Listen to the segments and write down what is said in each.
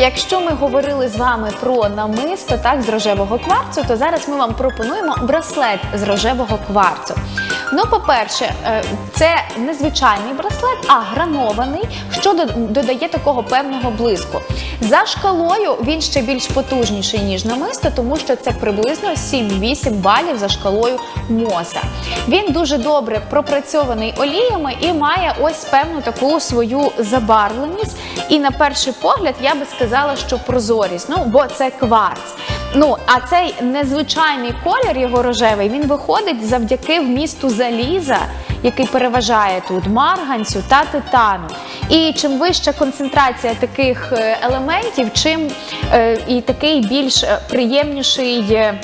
якщо ми говорили з вами про намисто так з рожевого кварцу, то зараз ми вам пропонуємо браслет з рожевого кварцу. Ну, по-перше, е, це не звичайний браслет, а гранований, що до- додає такого певного блиску. За шкалою він ще більш потужніший, ніж намисто, тому що це приблизно 7-8 балів за шкалою Моза. Він дуже добре пропрацьований оліями і має ось певну таку свою забарвленість. І на перший погляд я би сказала, що прозорість, ну бо це кварц. Ну, а цей незвичайний колір його рожевий він виходить завдяки вмісту заліза, який переважає тут марганцю та титану. І чим вища концентрація таких е, елементів, чим е, і такий більш е, приємніший. е,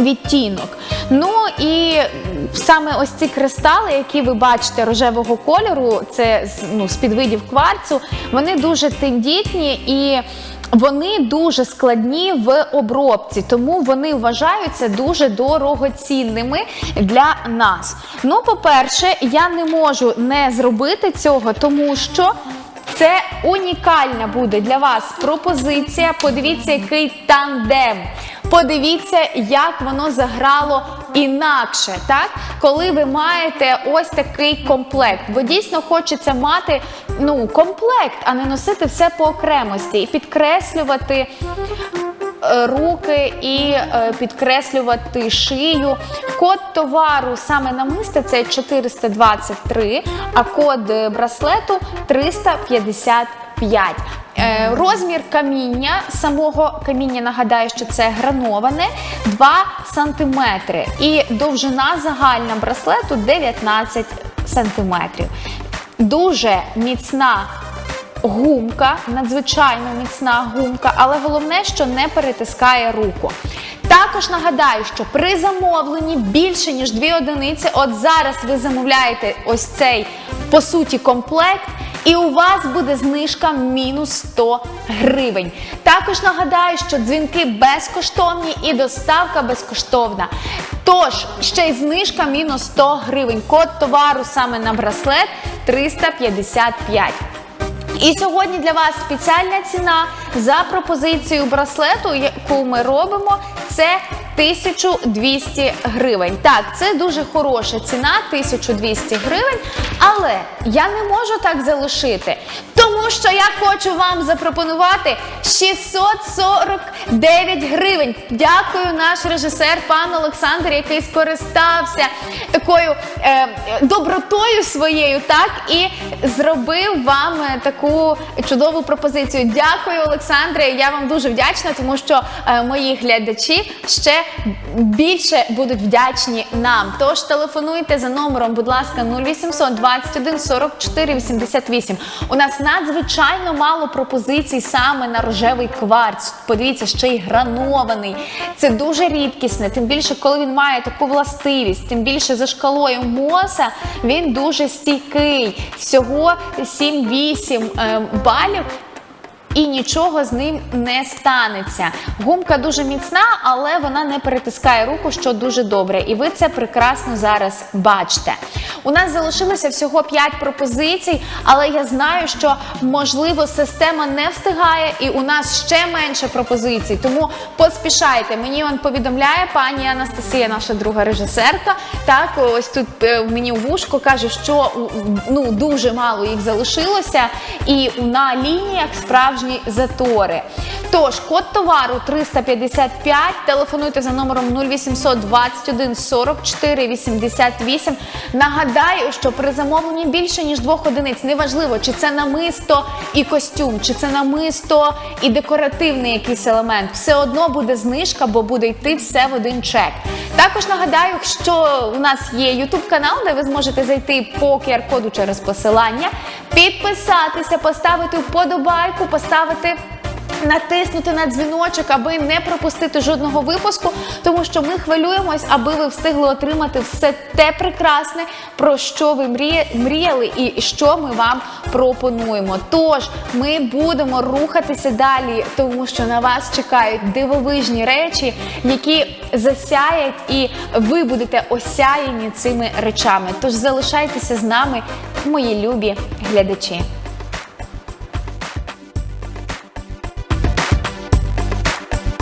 Відтінок. Ну і саме ось ці кристали, які ви бачите рожевого кольору, це ну, з підвидів кварцу, вони дуже тендітні і вони дуже складні в обробці, тому вони вважаються дуже дорогоцінними для нас. Ну, по-перше, я не можу не зробити цього, тому що. Це унікальна буде для вас пропозиція. Подивіться, який тандем. Подивіться, як воно заграло інакше, так? Коли ви маєте ось такий комплект, бо дійсно хочеться мати ну, комплект, а не носити все по окремості і підкреслювати. Е, руки і е, підкреслювати шию. Код товару саме намисти це 423, а код браслету 350. 5. Е, розмір каміння, самого каміння, нагадаю, що це грановане 2 см. І довжина загальна браслету 19 см. Дуже міцна. Гумка, надзвичайно міцна гумка, але головне, що не перетискає руку. Також нагадаю, що при замовленні більше ніж дві одиниці, от зараз ви замовляєте ось цей по суті комплект. І у вас буде знижка мінус 100 гривень. Також нагадаю, що дзвінки безкоштовні і доставка безкоштовна. Тож, ще й знижка мінус 100 гривень. Код товару саме на браслет 355. І сьогодні для вас спеціальна ціна за пропозицією браслету, яку ми робимо, це 1200 гривень. Так, це дуже хороша ціна, 1200 гривень. Але я не можу так залишити, тому що я хочу вам запропонувати 649 гривень. Дякую, наш режисер, пан Олександр, який скористався такою е, добротою своєю, так і зробив вам е, таку чудову пропозицію. Дякую, Олександре. Я вам дуже вдячна, тому що е, мої глядачі ще більше будуть вдячні нам. Тож телефонуйте за номером, будь ласка, 0800 21 44 88. У нас надзвичайно мало пропозицій саме на рожевий кварц. Подивіться, ще й гранований. Це дуже рідкісне. Тим більше, коли він має таку властивість, тим більше за шкалою моса він дуже стійкий. Всього 7-8 е, балів. І нічого з ним не станеться. Гумка дуже міцна, але вона не перетискає руку, що дуже добре. І ви це прекрасно зараз бачите. У нас залишилося всього 5 пропозицій, але я знаю, що можливо система не встигає, і у нас ще менше пропозицій. Тому поспішайте. Мені он повідомляє пані Анастасія, наша друга режисерка. Так, ось тут е, мені в вушко каже, що ну дуже мало їх залишилося, і на лініях справжні затори. Тож, код товару 355, телефонуйте за номером 0800 21 44 88. Нагадаю, що при замовленні більше ніж двох одиниць, неважливо, чи це намисто і костюм, чи це намисто і декоративний якийсь елемент, все одно буде знижка, бо буде йти все в один чек. Також нагадаю, що у нас є YouTube канал, де ви зможете зайти по QR-коду через посилання, підписатися, поставити вподобайку, поставити. Натиснути на дзвіночок, аби не пропустити жодного випуску, тому що ми хвилюємось, аби ви встигли отримати все те прекрасне, про що ви мріяли, і що ми вам пропонуємо. Тож ми будемо рухатися далі, тому що на вас чекають дивовижні речі, які засяять, і ви будете осяяні цими речами. Тож залишайтеся з нами, мої любі глядачі.